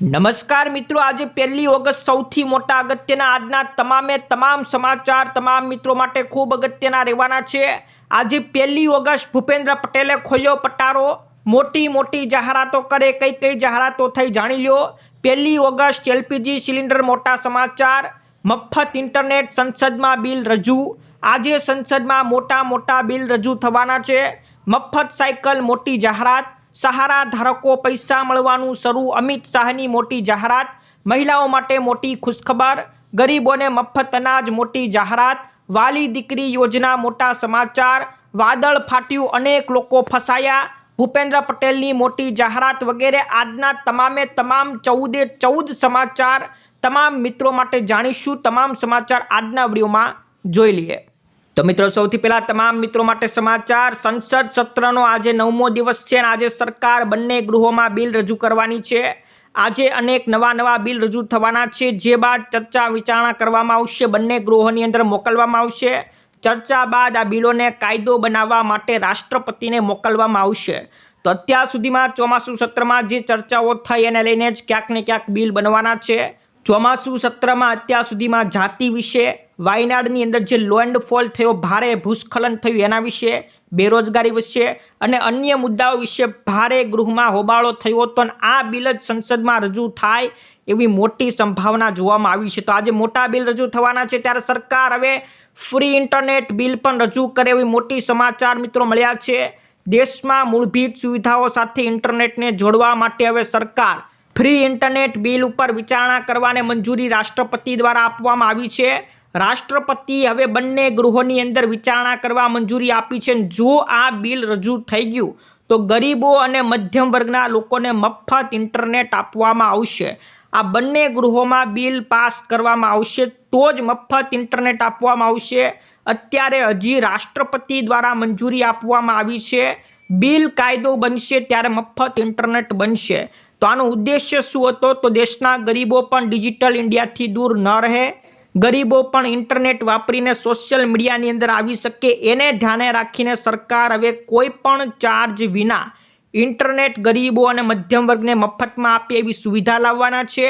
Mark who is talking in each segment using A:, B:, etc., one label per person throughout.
A: નમસ્કાર મિત્રો, આજે પહેલી ઓગસ્ટ સૌથી મોટા અગત્યના આજના તમામે તમામ સમાચાર તમામ મિત્રો માટે ખૂબ અગત્યના રહેવાના છે. આજે પહેલી ઓગસ્ટ ભૂપેન્દ્ર પટેલે ખોલ્યો પટારો. મોટી મોટી જાહેરાતો કરે, કઈ કઈ જાહેરાતો થઈ જાણી લ્યો. પહેલી ઓગસ્ટ એલપીજી સિલિન્ડર મોટા સમાચાર, મફત ઇન્ટરનેટ સંસદમાં બિલ રજૂ. આજે સંસદમાં મોટા મોટા બિલ રજૂ થવાના છે. મફત સાયકલ, મોટી જાહેરાત. સહારા ધારકો પૈસા મળવાનું શરૂ અમિત શાહની મોટી જાહેરાત. મહિલાઓ માટે મોટી ખુશખબર. ગરીબોને મફત અનાજ, મોટી જાહેરાત. વાલી દીકરી યોજના, મોટા સમાચાર. વાદળ ફાટ્યું, અનેક લોકો ફસાયા. ભૂપેન્દ્ર પટેલની મોટી જાહેરાત વગેરે આજના તમામે તમામ ચૌદે ચૌદ સમાચાર. તમામ મિત્રો માટે જાણીશું તમામ સમાચાર આજના વિડીયોમાં. જોઈ લઈએ. તો મિત્રો, સૌથી પહેલા તમામ મિત્રો માટે સમાચાર. સંસદ સત્રનો આજે નવમો દિવસ છે અને આજે સરકાર બંને ગૃહોમાં બિલ રજૂ કરવાની છે. આજે અનેક નવા નવા બિલ રજૂ થવાના છે. જે બાદ ચર્ચા વિચારણા કરવામાં આવશે, બંને ગૃહોની અંદર મોકલવામાં આવશે. ચર્ચા બાદ આ બિલોને કાયદો બનાવવા માટે રાષ્ટ્રપતિને મોકલવામાં આવશે. તો અત્યાર સુધીમાં ચોમાસુ સત્રમાં જે ચર્ચાઓ થઈ એને લઈને જ ક્યાંક ને ક્યાંક બિલ બનવાના છે. ચોમાસુ સત્રમાં અત્યાર સુધીમાં જાતિ વિશે, વાયનાડની અંદર જે લેન્ડ ફોલ થયો, ભારે ભૂસ્ખલન થયું એના વિશે, બેરોજગારી વિશે અને અન્ય મુદ્દાઓ વિશે ભારે ગૃહમાં હોબાળો થયો હતો આ બિલ જ સંસદમાં રજૂ થાય એવી મોટી સંભાવના જોવામાં આવી છે. તો આજે મોટા બિલ રજૂ થવાના છે ત્યારે સરકાર હવે ફ્રી ઇન્ટરનેટ બિલ પણ રજૂ કરે એવી મોટી સમાચાર મિત્રો મળ્યા છે. દેશમાં મૂળભૂત સુવિધાઓ સાથે ઇન્ટરનેટને જોડવા માટે હવે સરકાર ફ્રી ઇન્ટરનેટ બિલ ઉપર વિચારણા કરવાને મંજૂરી રાષ્ટ્રપતિ દ્વારા આપવામાં આવી છે. રાષ્ટ્રપતિ હવે બંને ગૃહોની અંદર વિચારણા કરવા મંજૂરી આપી છે જો આ બિલ રજૂ થઈ ગયું, તો ગરીબો અને મધ્યમ વર્ગના લોકોને મફત ઇન્ટરનેટ આપવામાં આવશે. આ બંને ગૃહોમાં બિલ પાસ કરવામાં આવશે તો જ મફત ઇન્ટરનેટ આપવામાં આવશે. અત્યારે હજી રાષ્ટ્રપતિ દ્વારા મંજૂરી આપવામાં આવી છે. બિલ કાયદો બનશે ત્યારે મફત ઇન્ટરનેટ બનશે. તો આનો ઉદ્દેશ્ય શું હતો? તો દેશના ગરીબો પણ ડિજિટલ ઇન્ડિયાથી દૂર ન રહે. ગરીબો પણ ઇન્ટરનેટ વાપરીને સોશિયલ મીડિયાની અંદર આવી શકે. એને ધ્યાને રાખીને સરકાર હવે કોઈ પણ ચાર્જ વિના ઇન્ટરનેટ ગરીબો અને મધ્યમ વર્ગને મફતમાં આપે એવી સુવિધા લાવવાના છે.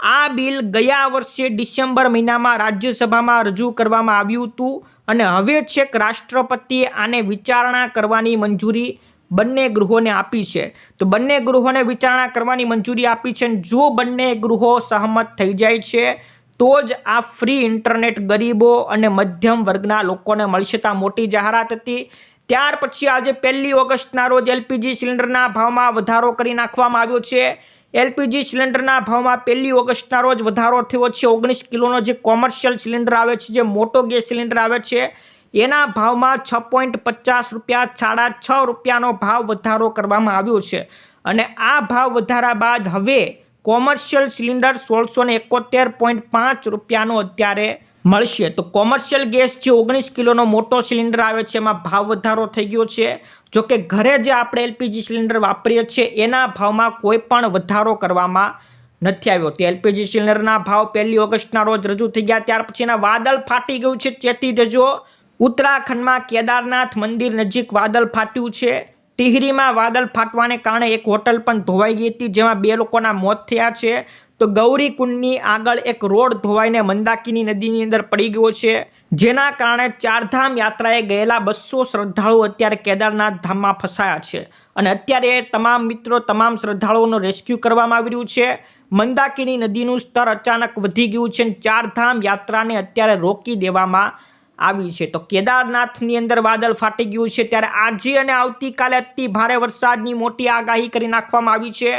A: આ બિલ ગયા વર્ષે ડિસેમ્બર મહિનામાં રાજ્યસભામાં રજૂ કરવામાં આવ્યું હતું અને હવે છેક રાષ્ટ્રપતિએ આને વિચારણા કરવાની મંજૂરી બંને ગૃહોને આપી છે. તો બંને ગૃહોને વિચારણા કરવાની મંજૂરી આપી છે જો બંને ગૃહો સહમત થઈ જાય છે, તો જ આ ફ્રી ઇન્ટરનેટ ગરીબો અને મધ્યમ વર્ગના લોકોને મળશે. તો મોટી જાહેરાત હતી. ત્યાર પછી આજે પહેલી ઓગસ્ટના રોજ એલપીજી સિલિન્ડરના ભાવમાં વધારો કરી નાખવામાં આવ્યો છે. એલપીજી સિલિન્ડરના ભાવમાં પહેલી ઓગસ્ટના રોજ વધારો થયો છે. ઓગણીસ કિલોનો જે કોમર્શિયલ સિલિન્ડર આવે છે, જે મોટો ગેસ સિલિન્ડર આવે છે એના ભાવમાં છ પોઈન્ટ પચાસ રૂપિયા, સાડા છ રૂપિયાનો ભાવ વધારો કરવામાં આવ્યો છે. અને આ ભાવ વધારા બાદ હવે કોમર્શિયલ સિલિન્ડર સોળસો ને એકોતેર પોઈન્ટ પાંચ રૂપિયાનો અત્યારે મળશે. તો કોમર્શિયલ ગેસ જે ઓગણીસ કિલોનો મોટો સિલિન્ડર આવે છે, એમાં ભાવ વધારો થઈ ગયો છે. જો કે ઘરે જે આપણે એલપીજી સિલિન્ડર વાપરીએ છીએ, એના ભાવમાં કોઈ પણ વધારો કરવામાં નથી આવ્યો. તે એલપીજી સિલિન્ડરના ભાવ પહેલી ઓગસ્ટના રોજ રજૂ થઈ ગયા. ત્યાર પછી એના વાદળ ફાટી ગયું છે. ચેતી દેજો. ઉત્તરાખંડમાં કેદારનાથ મંદિર નજીક વાદળ ફાટ્યું છે. ટિહરીમાં વાદળ ફાટવાને કારણે એક હોટલ પણ ધોવાઈ ગઈ હતી, જેમાં બે લોકોના મોત થયા છે. તો ગૌરીકુંડની આગળ એક રોડ ધોવાઈને મંદાકિની નદીની અંદર પડી ગયો છે. જેના કારણે ચારધામ યાત્રાએ ગયેલા બસો શ્રદ્ધાળુઓ અત્યારે કેદારનાથ ધામમાં ફસાયા છે. અને અત્યારે તમામ મિત્રો, તમામ શ્રદ્ધાળુઓનો રેસ્ક્યુ કરવામાં આવી રહ્યું છે. મંદાકિની નદીનું સ્તર અચાનક વધી ગયું છે અને ચારધામ યાત્રાને અત્યારે રોકી દેવામાં આવી છે. તો કેદારનાથની અંદર વાદળ ફાટી ગયું છે ત્યારે આજે અને આવતીકાલે અતિ ભારે વરસાદની મોટી આગાહી કરી નાખવામાં આવી છે.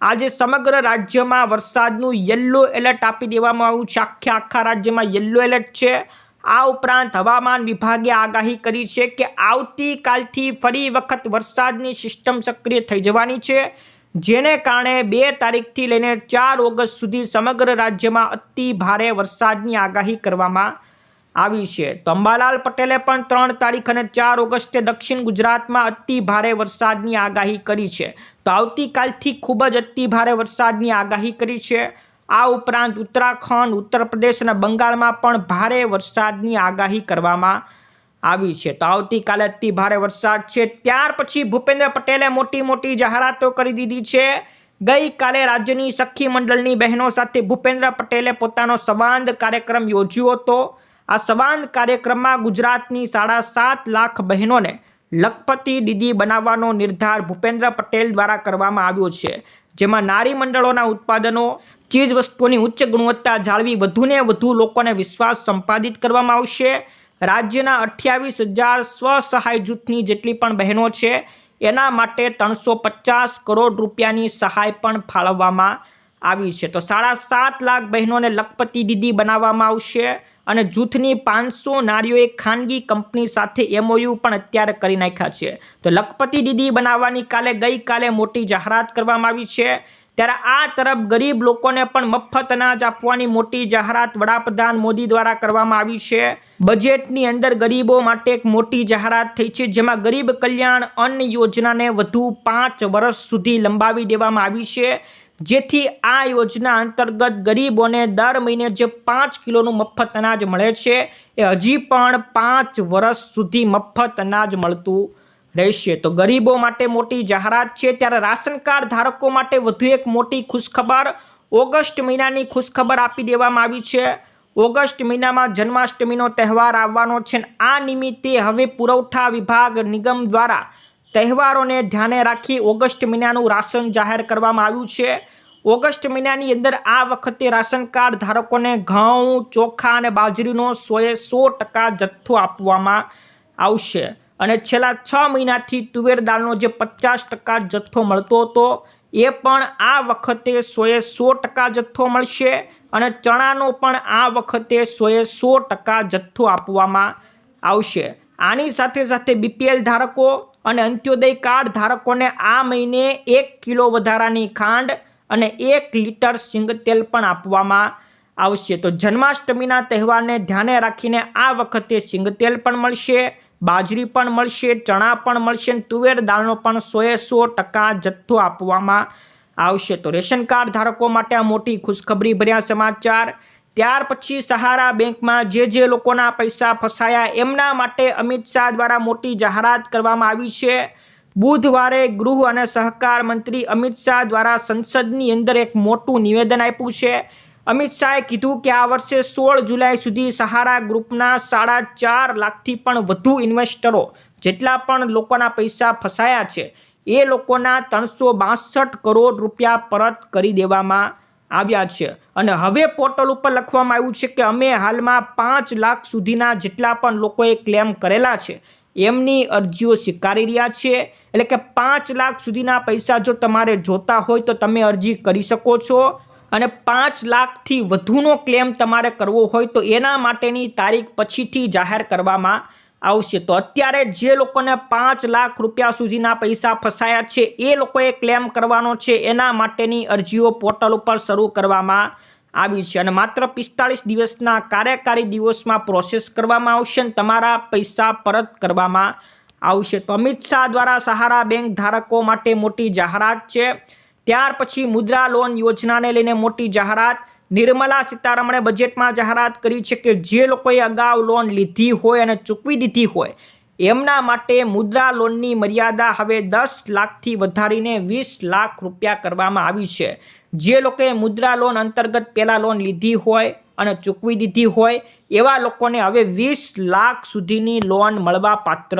A: આજે સમગ્ર રાજ્યમાં વરસાદનું યલો એલર્ટ આપી દેવામાં આવ્યું છે. આખે આખા રાજ્યમાં યલો એલર્ટ છે. આ ઉપરાંત હવામાન વિભાગે આગાહી કરી છે કે આવતીકાલથી ફરી વખત વરસાદની સિસ્ટમ સક્રિય થઈ જવાની છે. જેને કારણે બે તારીખથી લઈને ચાર ઓગસ્ટ સુધી સમગ્ર રાજ્યમાં અતિ ભારે વરસાદની આગાહી કરવામાં આવી છે. તો અંબાલાલ પટેલે પણ ત્રણ તારીખ અને ચાર ઓગસ્ટે દક્ષિણ ગુજરાતમાં અતિ ભારે વરસાદની આગાહી કરી છે. તો આવતીકાલથી ખૂબ જ અતિ ભારે વરસાદની આગાહી કરી છે. આ ઉપરાંત ઉત્તરાખંડ ઉત્તર પ્રદેશ અને બંગાળમાં પણ ભારે વરસાદની આગાહી કરવામાં આવી છે. તો આવતીકાલે અતિ ભારે વરસાદ છે. ત્યાર પછી ભૂપેન્દ્ર પટેલે મોટી મોટી જાહેરાતો કરી દીધી છે. ગઈકાલે રાજ્યની સખી મંડળની બહેનો સાથે ભૂપેન્દ્ર પટેલે પોતાનો સંવાદ કાર્યક્રમ યોજ્યો હતો. આ સંવાદ કાર્યક્રમમાં ગુજરાતની સાડા સાત લાખ બહેનોને લખપતિ દીદી બનાવવાનો નિર્ધાર ભૂપેન્દ્ર પટેલ દ્વારા કરવામાં આવ્યો છે. જેમાં નારી મંડળોના ઉત્પાદનો, ચીજ વસ્તુઓની ઉચ્ચ ગુણવત્તા જાળવી વધુને વધુ લોકોને વિશ્વાસ સંપાદિત કરવામાં આવશે. રાજ્યના અઠ્યાવીસ હજાર સ્વસહાય જૂથની જેટલી પણ બહેનો છે, એના માટે ત્રણસો પચાસ કરોડ રૂપિયાની સહાય પણ ફાળવવામાં આવી છે. તો સાડા સાત લાખ બહેનોને લખપતિ દીદી બનાવવામાં આવશે. અને જૂથની પાંચસો નારીઓએ ખાનગી કંપની સાથે એમઓયુ પણ અત્યારે કરી નાખ્યા છે. તો લખપતિ દીદી બનાવવાની કાલે ગઈકાલે મોટી જાહેરાત કરવામાં આવી છે. ત્યારે આ તરફ ગરીબ લોકોને પણ મફત અનાજ આપવાની મોટી જાહેરાત વડાપ્રધાન મોદી દ્વારા કરવામાં આવી છે. બજેટની અંદર ગરીબો માટે એક મોટી જાહેરાત થઈ છે, જેમાં ગરીબ કલ્યાણ અન્ન યોજનાને વધુ પાંચ વર્ષ સુધી લંબાવી દેવામાં આવી છે. જેથી આ યોજના અંતર્ગત ગરીબોને દર મહિને જે પાંચ કિલોનું મફત અનાજ મળે છે, એ હજી પણ પાંચ વર્ષ સુધી મફત અનાજ મળતું રહેશે. તો ગરીબો માટે મોટી જાહેરાત છે, ત્યારે રાશન કાર્ડ ધારકો માટે વધુ એક મોટી ખુશખબર. ઓગસ્ટ મહિનાની ખુશખબર આપી દેવામાં આવી છે. ઓગસ્ટ મહિનામાં જન્માષ્ટમીનો તહેવાર આવવાનો છે આ નિમિત્તે હવે પુરવઠા વિભાગ નિગમ દ્વારા તહેવારોને ધ્યાને રાખી ઓગસ્ટ મહિનાનું રાશન જાહેર કરવામાં આવ્યું છે. ઓગસ્ટ મહિનાની અંદર આ વખતે રાશન કાર્ડ ધારકોને ઘઉં, ચોખા અને બાજરીનો સોએ સો ટકા જથ્થો આપવામાં આવશે. અને છેલ્લા છ મહિનાથી તુવેર દાળનો જે પચાસ ટકા જથ્થો મળતો હતો, એ પણ આ વખતે સોએ સો ટકા જથ્થો મળશે અને ચણાનો પણ આ વખતે સોએ સો ટકા જથ્થો આપવામાં આવશે. આની સાથે સાથે બીપીએલ ધારકો અને અંત્યોદય કાર્ડ ધારકોને આ મહિને એક કિલો વધારાની ખાંડ અને એક લીટર સિંગતેલ પણ આપવામાં આવશે. તો જન્માષ્ટમીના તહેવારને ધ્યાને રાખીને આ વખતે સિંગતેલ પણ મળશે, બાજરી પણ મળશે, ચણા પણ મળશે તુવેર દાળનો પણ સોએ સો ટકા જથ્થો આપવામાં આવશે. તો રેશન કાર્ડ ધારકો માટે આ મોટી ખુશખબરી ભર્યા સમાચાર. ત્યાર પછી સહારા બેંકમાં જે જે લોકોના પૈસા ફસાયા એમના માટે અમિત શાહ દ્વારા મોટી જાહેરાત કરવામાં આવી છે. બુધવારે ગૃહ અને સહકાર મંત્રી અમિત શાહ દ્વારા સંસદની અંદર એક મોટું નિવેદન આપ્યું છે. અમિત શાહે કીધું કે આ વર્ષે સોળ જુલાઈ સુધી સહારા ગ્રુપના સાડા ચાર લાખથી પણ વધુ ઇન્વેસ્ટરો જેટલા પણ લોકોના પૈસા ફસાયા છે, એ લોકોના ત્રણસો બાસઠ કરોડ રૂપિયા પરત કરી દેવામાં આવ્યા છે. અને હવે પોર્ટલ ઉપર લખવામાં આવ્યું છે કે અમે હાલમાં પાંચ લાખ સુધીના જેટલા પણ લોકોએ ક્લેમ કરેલા છે. એમની અરજીઓ સ્વીકારી રહ્યા છે. એટલે કે પાંચ લાખ સુધીના પૈસા જો તમારે જોતા હોય તો તમે અરજી કરી શકો છો. અને પાંચ લાખથી વધુનો ક્લેમ તમારે કરવો હોય તો એના માટેની તારીખ પછીથી જાહેર કરવામાં આવશે. તો અત્યારે જે લોકોને પાંચ લાખ રૂપિયા સુધીના પૈસા ફસાયા છે, એ લોકોએ ક્લેમ કરવાનો છે. એના માટેની અરજીઓ પોર્ટલ ઉપર શરૂ કરવામાં આવી છે. અને માત્ર પિસ્તાળીસ દિવસના કાર્યકારી દિવસમાં પ્રોસેસ કરવામાં આવશે અને તમારા પૈસા પરત કરવામાં આવશે. તો અમિત શાહ દ્વારા સહારા બેંક ધારકો માટે મોટી જાહેરાત છે. ત્યાર પછી મુદ્રા લોન યોજનાને લઈને મોટી જાહેરાત નિર્મલા સીતારમણે બજેટમાં જાહેરાત કરી છે કે જે લોકોએ અગાઉ લોન લીધી હોય અને ચૂકવી દીધી હોય, એમના માટે મુદ્રા લોનની મર્યાદા હવે દસ લાખથી વધારીને વીસ લાખ રૂપિયા કરવામાં આવી છે. જે લોકોએ મુદ્રા લોન અંતર્ગત પહેલાં લોન લીધી હોય અને ચૂકવી દીધી હોય, એવા લોકોને હવે વીસ લાખ સુધીની લોન મળવા પાત્ર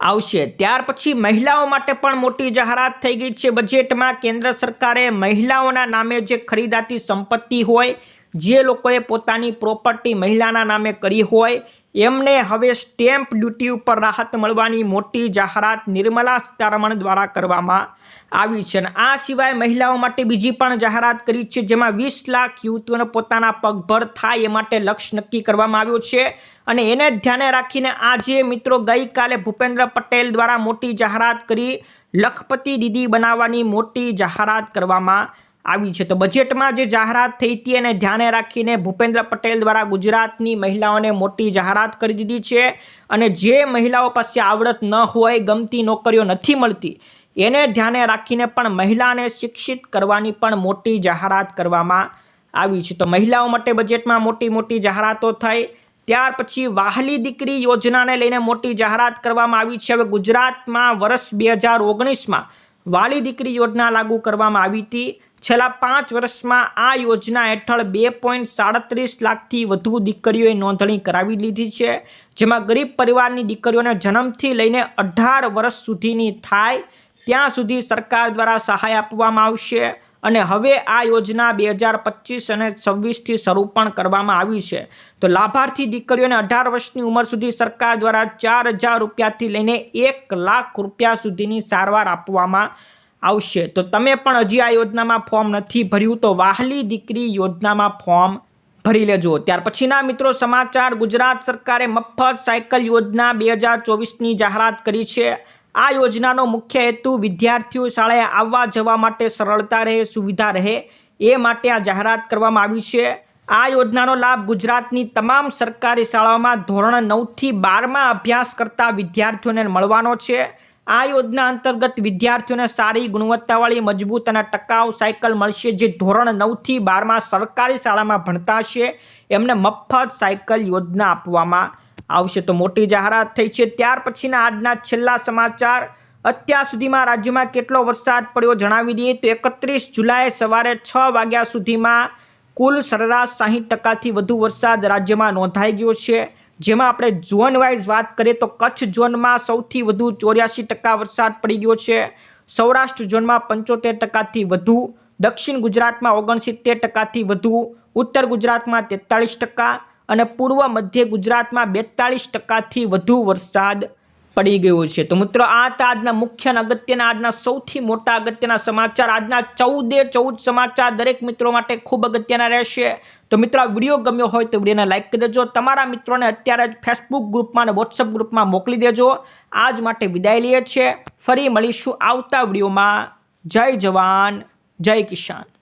A: આવશે. ત્યાર પછી મહિલાઓ માટે પણ મોટી જાહેરાત થઈ ગઈ છે. બજેટમાં કેન્દ્ર સરકારે મહિલાઓના નામે જે ખરીદાતી સંપત્તિ હોય, જે લોકોએ પોતાની પ્રોપર્ટી મહિલાના નામે કરી હોય એમને હવે સ્ટેમ્પ ડ્યુટી ઉપર રાહત મળવાની મોટી જાહેરાત નિર્મલા સીતારમણ દ્વારા કરવામાં આવી છે અને આ સિવાય મહિલાઓ માટે બીજી પણ જાહેરાત કરી છે, જેમાં વીસ લાખ યુવતીઓને પોતાના પગભર થાય એ માટે લક્ષ્ય નક્કી કરવામાં આવ્યો છે. અને એને ધ્યાને રાખીને આજે મિત્રો ગઈકાલે ભૂપેન્દ્ર પટેલ દ્વારા મોટી જાહેરાત કરી, લખપતિ દીદી બનાવવાની મોટી જાહેરાત કરવામાં આવી છે. તો બજેટમાં જે જાહેરાત થઈ હતી એને ધ્યાને રાખીને ભૂપેન્દ્ર પટેલ દ્વારા ગુજરાતની મહિલાઓને મોટી જાહેરાત કરી દીધી છે અને જે મહિલાઓ પાસે આવડત ન હોય, ગમતી નોકરીઓ નથી મળતી, એને ધ્યાને રાખીને પણ મહિલાને શિક્ષિત કરવાની પણ મોટી જાહેરાત કરવામાં આવી છે. તો મહિલાઓ માટે બજેટમાં મોટી મોટી જાહેરાતો થઈ. ત્યાર પછી વાહલી દીકરી યોજનાને લઈને મોટી જાહેરાત કરવામાં આવી છે. હવે ગુજરાતમાં વર્ષ બે હજાર ઓગણીસમાં વાલી દીકરી યોજના લાગુ કરવામાં આવી હતી. છેલ્લા પાંચ વર્ષમાં આ યોજના હેઠળ બે પોઈન્ટ સાડત્રીસ લાખથી વધુ દીકરીઓએ નોંધણી કરાવી લીધી છે, જેમાં ગરીબ પરિવારની દીકરીઓને જન્મથી લઈને અઢાર વર્ષ સુધીની થાય, ત્યાં સુધી સરકાર દ્વારા સહાય આપવામાં આવશે અને હવે આ યોજના બે હજાર પચીસ અને છવ્વીસથી શરૂ પણ કરવામાં આવી છે. તો લાભાર્થી દીકરીઓને અઢાર વર્ષની ઉંમર સુધી સરકાર દ્વારા ચાર હજાર રૂપિયાથી લઈને એક લાખ રૂપિયા સુધીની સારવાર આપવામાં આવશે. તો તમે પણ હજી આ યોજનામાં ફોર્મ નથી ભર્યું, તો વાહલી દીકરી યોજનામાં ફોર્મ ભરી લેજો. ત્યાર પછીના મિત્રો સમાચાર, ગુજરાત સરકારે મફત સાયકલ યોજના બે હજાર ચોવીસની જાહેરાત કરી છે. આ યોજનાનો મુખ્ય હેતુ વિદ્યાર્થીઓ શાળાએ આવવા જવા માટે સરળતા રહે, સુવિધા રહે, એ માટે આ જાહેરાત કરવામાં આવી છે. આ યોજનાનો લાભ ગુજરાતની તમામ સરકારી શાળાઓમાં ધોરણ નવથી બારમાં અભ્યાસ કરતા વિદ્યાર્થીઓને મળવાનો છે. આ યોજના અંતર્ગત વિદ્યાર્થીઓને સારી ગુણવત્તાવાળી, મજબૂત અને ટકાઉ સાયકલ મળશે, જે ધોરણ નવથી બારમાં સરકારી શાળામાં ભણતા છે એમને મફત સાયકલ યોજના આપવામાં આવશે. તો મોટી જાહેરાત થઈ છે. ત્યાર પછીના આજના છેલ્લા સમાચાર. અત્યાર સુધીમાં રાજ્યમાં કેટલો વરસાદ પડ્યો જણાવી દઈએ તો એકત્રીસ જુલાઈ સવારે છ વાગ્યા સુધીમાં કુલ સરેરાશ સાહીઠ ટકાથી વધુ વરસાદ રાજ્યમાં નોંધાઈ ગયો છે. જેમાં આપણે ઝોન વાઇઝ વાત કરીએ તો કચ્છ ઝોનમાં સૌથી વધુ ચોર્યાસી ટકા વરસાદ પડી ગયો છે. સૌરાષ્ટ્ર ઝોનમાં પંચોતેર ટકાથી વધુ, દક્ષિણ ગુજરાતમાં ઓગણસિત્તેર ટકાથી વધુ, ઉત્તર ગુજરાતમાં તેતાળીસ ટકા અને પૂર્વ મધ્ય ગુજરાતમાં બેતાળીસ ટકાથી વધુ વરસાદ પડી ગયો છે. તો મિત્રો, આ હતા આજના મુખ્ય અગત્યના, આજના સૌથી મોટા અગત્યના સમાચાર, આજના ચૌદે ચૌદ સમાચાર દરેક મિત્રો માટે ખૂબ અગત્યના રહેશે. તો મિત્રો, આ વીડિયો ગમ્યો હોય તો વિડીયોને લાઇક કરી દેજો. તમારા મિત્રોને અત્યારે જ ફેસબુક ગ્રુપમાં અને વોટ્સઅપ ગ્રુપમાં મોકલી દેજો. આજ માટે વિદાય લઈએ છીએ. ફરી મળીશું આવતા વિડીયોમાં. જય જવાન, જય કિસાન.